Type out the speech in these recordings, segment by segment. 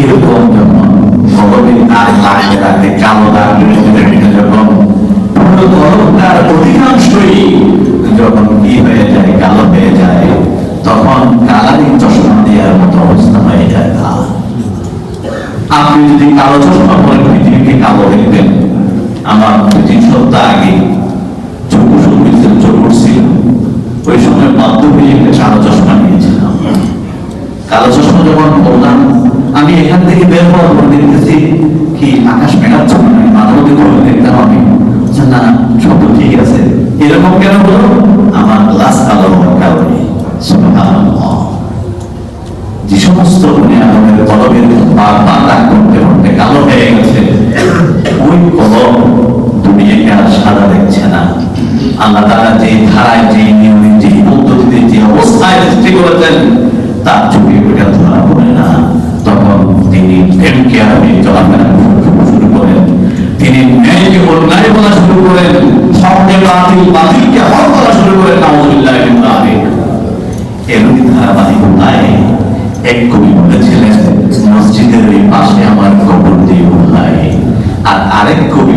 এরকম যখন ভগবীর তার লাশে রাতে কালো যখন পুরো গরমটার অধিকাংশই যখন কি হয়ে যায়, কালো হয়ে যায়, তখন কালারিং চশমা দেওয়ার মতো অবস্থা হয়ে যায় তার। আপনি যদি কালো চশমা পরেন, পৃথিবীকে কালো দেখবেন আমার দুই তিন সপ্তাহ আগে চোখ শুকিয়েছিল চোখ উঠছিল ওই সময় হয়ে একটা কালো চশমা নিয়েছিলাম। কালো চশমা যখন বললাম আমি এখান থেকে বের হওয়ার পর দেখতেছি কি আকাশ মেঘাচ্ছন্ন নয় মাঝে মধ্যে ঘুরে দেখতে হবে? না, সব ঠিক আছে। এরকম কেন হলো? আমার গ্লাস কালো হওয়ার কারণে যে সমস্ত আদমের কলমের করতে করতে কালো হয়ে গেছে। ওই কলম দুনিয়াকে আর সাদা দেখছে না। আল্লাহ তারা যে ধারায়, যে নিয়মে, যে পদ্ধতিতে, যে অবস্থায় সৃষ্টি করেছেন, তার চোখে ওটা ধরা পড়ে না। তখন তিনি প্রেমকে শুরু করেন। তিনি ন্যায়কে অন্যায় বলা শুরু করেন হককে বাতিল বাতিলকে হক বলা শুরু করেন, নাউজুবিল্লাহ ধারাবাহিকতায় এক কবি বলেছিলেন, মসজিদের এই পাশে আমার কবর দিয়ে আর আরেক কবি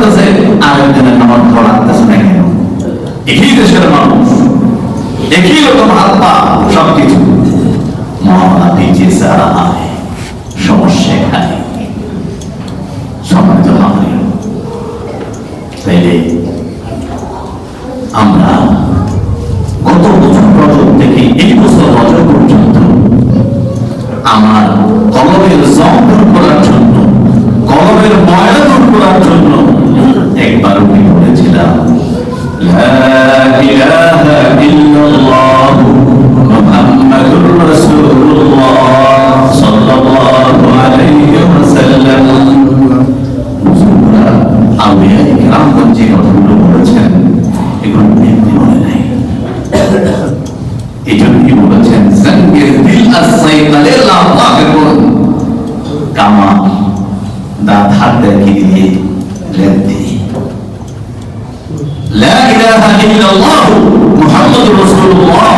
নামাজ না কেন একই দেশের মানুষ। একই রকম সমস্যা এখানে। সম্মানিত তাইলে আমরা গত বছর থেকে এই বছর রজব পর্যন্ত আমার কলমের জং করার জন্য, কলমের ময়লা لا إله إلا الله. لا إله إلا الله محمد رسول الله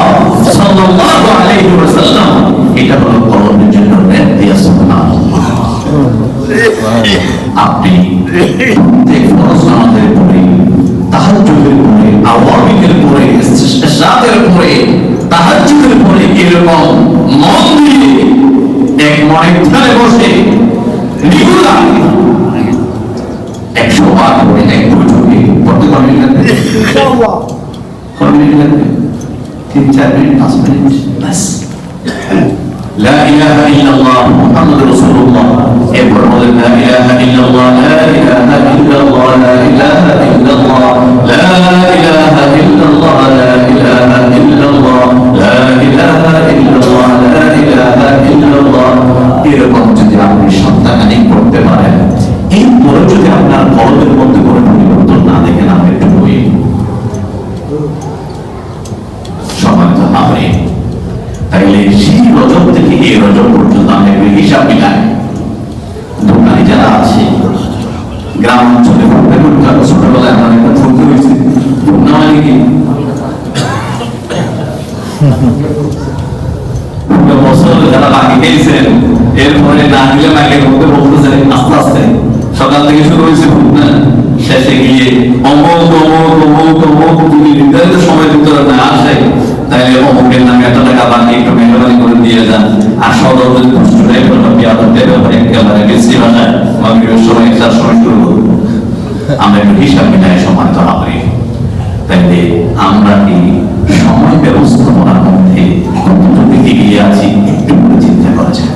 صلى الله عليه وسلم এটা হলো কলমের জন্য রেট দিয়া সুবহানাল্লাহ আপনি প্রত্যেক ফরজ নামাজের পরে তাহাজ্জুদের পরে আওয়ামিকের পরে ইশরাকের পরে তাহাজ্জুদের পরে এরকম মন দিয়ে এক মনে ধ্যানে বসে নিগুলা একশো বার করে লাগবে কত মিনিট লাগবে তিন চার মিনিট পাঁচ মিনিট ব্যাস لا إله إلا الله محمد رسول الله এরপর বলেন لا إله إلا الله لا إله إلا الله لا إله إلا الله لا إله إلا الله لا إله إلا الله لا إله إلا الله لا إله إلا الله এরকম যদি আপনি সন্তানানি করতে পারেন এরপরে যদি আপনার কলমের মধ্যে বাকি একটু করে দিয়ে যান। সময় করব। আমরা একটু হিসাব মিলাই সমান্ত হবে তাইলে আমরা কি সময় ব্যবস্থাপনার মধ্যে কতটুকু এগিয়ে আছি একটু করে চিন্তা করা যায়।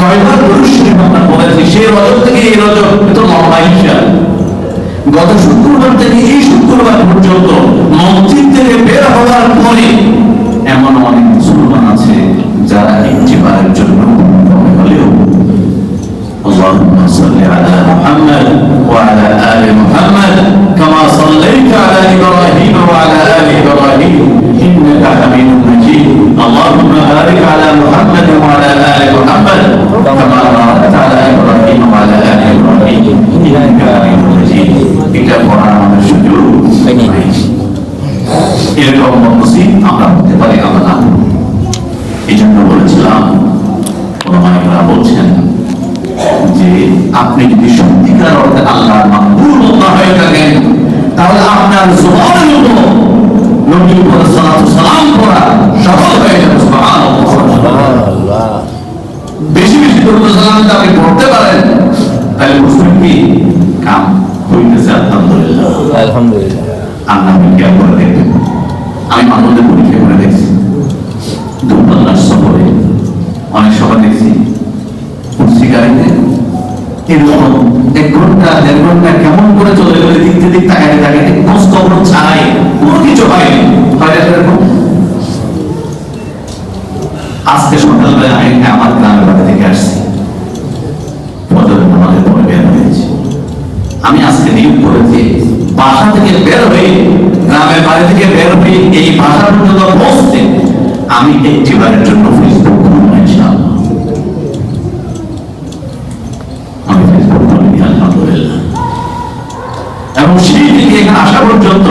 কয়বার পুরুষ আমরা বলেছি, সে থেকে এই রজব তো লম্বা গত على محمد وعلى آل محمد كما باركت على إبراهيم وعلى آل إبراهيم إنك حميد مجيد. এটা পড়ার আমাদের সুযোগ এরকম মসজিদ আমরা হতে পারি আমরা এই জন্য বলেছিলাম ওলামাইকরা বলছেন যে আপনি যদি সত্যিকার অর্থে আল্লাহর মাহবুব না হয়ে থাকেন, তাহলে আপনার জবানের মতো নবী সালাম পড়া সফল হয়ে যাবে, সুবহানাল্লাহ। বেশি বেশি সালাম আপনি পড়তে পারেন তাহলে বুঝবেন কি কাম হইতেছে? আলহামদুলিল্লাহ। আলহামদুলিল্লাহ। আল্লাহ পরীক্ষা করে দেখবেন আমি মানুষদের পরীক্ষা করে দেখছি। দূরপাল্লার সফরে অনেক সময় দেখছি। গাড়িতে এরকম এক ঘণ্টা দেড় ঘণ্টা কেমন করে চলে গেলে দিক দিক তাকাতে তাকাতে খোঁজ খবর ছাড়াই কোনো কিছু হয়নি। হয় এরকম আজকে সকালবেলা আমি আমার গ্রামের বাড়ি থেকে আসছি। ফজরের পরে বের হয়েছি। আমি আজকে নিয়োগ করেছি। বাসা থেকে বের হয়ে, গ্রামের বাড়ি থেকে বের হয়ে এই ভাষা পর্যন্ত পৌঁছতে আমি একটি বারের জন্য ফেসবুক আমি ফেসবুক খুলি আলহামদুলিল্লাহ। এবং সেই থেকে এখানে আসা পর্যন্ত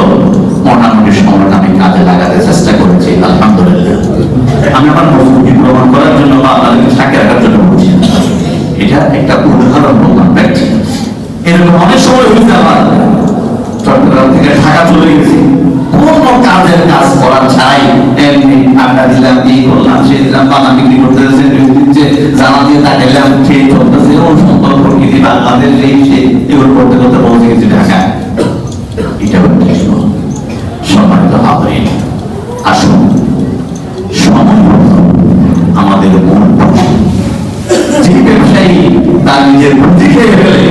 মোটামুটি সময়টা আমি কাজে লাগাতে চেষ্টা করেছি আলহামদুলিল্লাহ। আমি আমার মজবুতি প্রমাণ করার জন্য বা আপনাদেরকে সাক্ষী রাখার জন্য বলছি। এটা একটা উদাহরণ বললাম ব্যক্তি এরকম অনেক সময় হয়েছে আমার চট্টগ্রাম থেকে ঢাকা চলে গেছি। কোনো কাজের কাজ করা ছাড়াই এমনি আড্ডা দিলাম, এই করলাম সে দিলাম বানা বিক্রি করতে দিচ্ছে জানা দিয়ে তাকাইলাম খেয়ে চলতেছে, ও সুন্দর প্রকৃতি, বাংলাদেশ, এই সে, এগুলো করতে করতে পৌঁছে গেছি ঢাকায়। এটা নিজের বুদ্ধি খেয়ে ফেলে।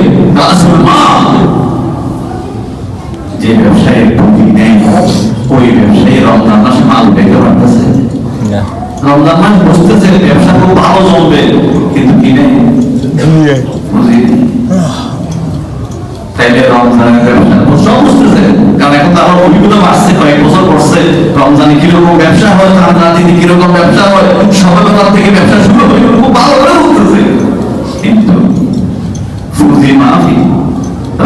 যে ব্যবসায়ীর পুঁজি নেই ওই ব্যবসায়ী রমজান মাসে মাল বেঁকে পারতেছে। রমজান মাস বসতেছে ব্যবসা খুব ভালো চলবে কিন্তু কি নেই? পুঁজি নেই। তাইলে রমজানের ব্যবসা সব বুঝতেছে কারণ এখন তো আমার অভিজ্ঞতা বাড়ছে কয়েক বছর করছে রমজানে কীরকম ব্যবসা হয় চাঁদ রাতিতে কীরকম ব্যবসা হয় সকালবেলা থেকে ব্যবসা শুরু হয় খুব ভালো করে বুঝতেছে কিন্তু ফুজি মাফি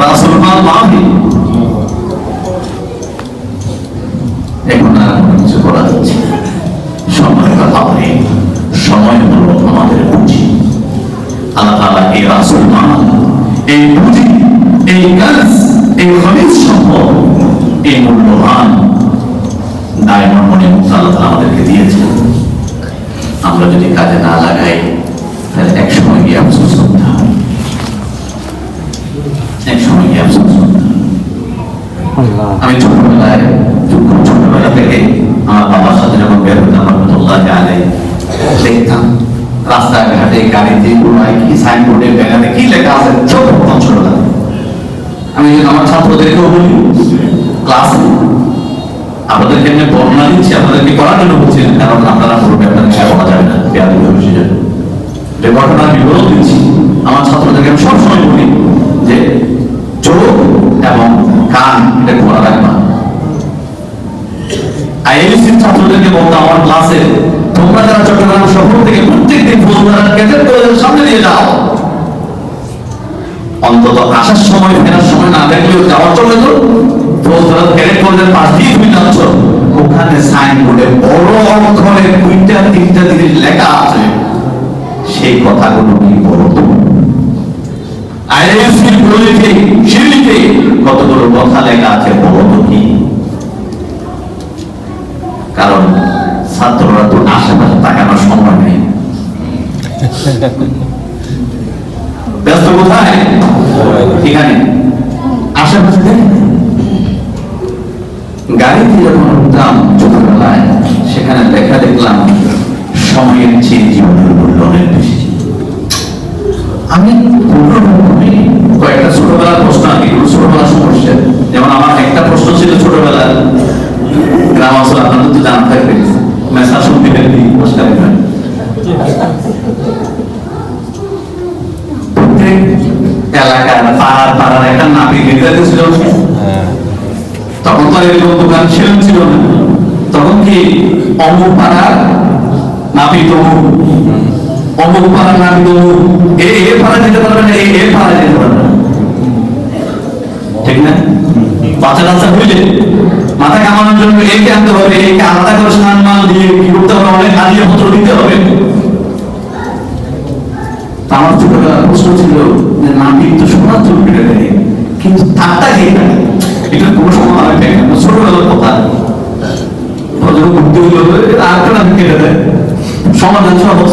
রাসুল মাফি এখন আর কিছু করা যাচ্ছে সময় কথা নেই। সময় হলো আমাদের পুঁজি। আল্লাহ তাআলা এই রাসুল মাল এই পুঁজি, এই কাজ, এই খনিজ সম্পদ, এই মূল্যবান ডায়মন্ড মনে আল্লাহ আমাদেরকে দিয়েছেন। আমরা যদি কাজে না গাড়িতে কোনায় কি সাইনবোর্ডে ব্যানারে কি লেখা আছে? সব ছোটবেলা আমি আমার ছাত্রদেরকেও বলি ক্লাসে আপনাদেরকে আমি বর্ণনা দিচ্ছি, আপনাদেরকে করার জন্য বলছি কারণ আপনারা পড়বে আপনাদের সেটা বলা যাবে না বেয়াদি সেজন্য যে ঘটনার বিবরণ দিচ্ছি, আমার ছাত্রদেরকে আমি সবসময় বলি যে চোখ এবং কান এটা খোলা রাখবা। আইএলসির ছাত্রদেরকে বলতাম আমার ক্লাসে তোমরা যারা চট্টগ্রাম শহর থেকে প্রত্যেক দিন ফৌজদার ক্যাডেট কলেজের সামনে দিয়ে যাও, অন্তত আসার সময়, ফেরার সময় না দেখলেও যাওয়ার চলে তো ফৌজদার ক্যাডেট কলেজের পাশ দিয়ে তুমি যাচ্ছ। ওখানে সাইনবোর্ডে বড় অক্ষরে দুইটা, তিনটা জিনিস লেখা আছে, সেই কথাগুলো কি বলতো আইএসসি বলেছে সিঁড়িতে কতগুলো কথা লেখা আছে বলতো কি? কারণ ছাত্ররা তো আশেপাশে তাকানোর সময় নেই। ব্যস্ত কোথায়? এখানে। আশেপাশে দেখে না। গাড়িতে যখন উঠতাম ছোটবেলায়, সেখানে লেখা দেখলাম সময়ের চেয়ে জীবনের মূল্য অনেক বেশি। আমি পূর্ণরূপে কয়েকটা ছোটবেলার প্রশ্ন এগুলো ছোটবেলার সমস্যা? যেমন আমার একটা প্রশ্ন ছিল ছোটবেলার। গ্রাম অঞ্চল আপনাদের তো জানা থাকবে মেসা শুনতে নমস্কার প্রত্যেক এলাকার পাড়ার পাড়ার একটা নাপিত নির্ধারিত ছিল তখন তো এরকম দোকান ছিল ছিল না তখন কি অমুক পাড়ার নাপিত অমুক অমুক পাড়ার নাপিত অমুক এ এ পাড়া যেতে পারবে না এ এ পাড়া যেতে পারবে না ঠিক না? বাচ্চা কাচ্চা হইলে মাথা কামানোর জন্য একে আনতে হবে একে আলাদা করে স্নান মান দিয়ে কি করতে হবে অনেক আলিয়া পত্র দিতে হবে। আমার ছোটবেলা প্রশ্ন ছিল যে নাপিত তো সোনার চুল কেটে দেয় কিন্তু তারটা খেয়ে থাকে এটা কোনো সময় হয় না ছোটবেলার কথা। বুদ্ধি হলো আর কেটে দেয়। সমাধান সহজ।